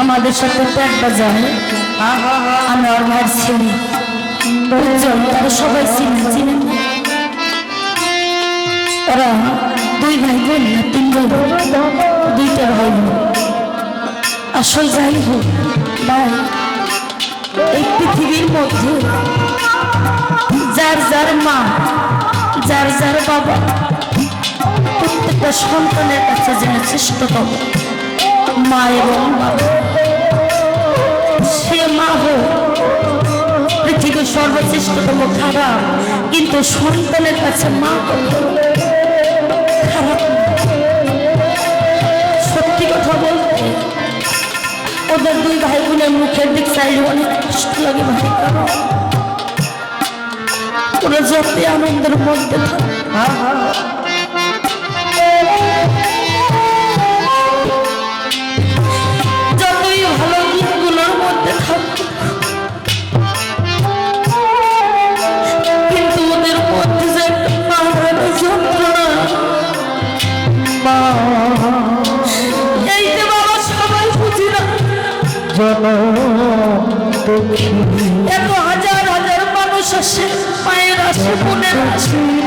আমাদের সাথে একটা জানে আমি ওর ভাই চিনি। তারা সবাই চিনি চিনেন তারা দুই ভাই বোন না তিন আসল যাই হোক ভাই এই পৃথিবীর মধ্যে যার যার মা, যার যার বাবা, প্রত্যেকটা সন্তানের কাছে যেন শ্রেষ্ঠতম মা এবং বাবা। সে মা হোক, পৃথিবীর সর্বশ্রেষ্ঠতম খারাপ কিন্তু সন্তানের কাছে মা ওদের দুই ভাই বোনের মুখের দিক চাইলে অনেক কষ্ট লাগে ভাই। তোরা যতই আনন্দের মধ্যে থাক। হ্যাঁ হ্যাঁ। জন দুঃখী। এত হাজার হাজার মানুষ আসে মায়ের আসে বোনের আসে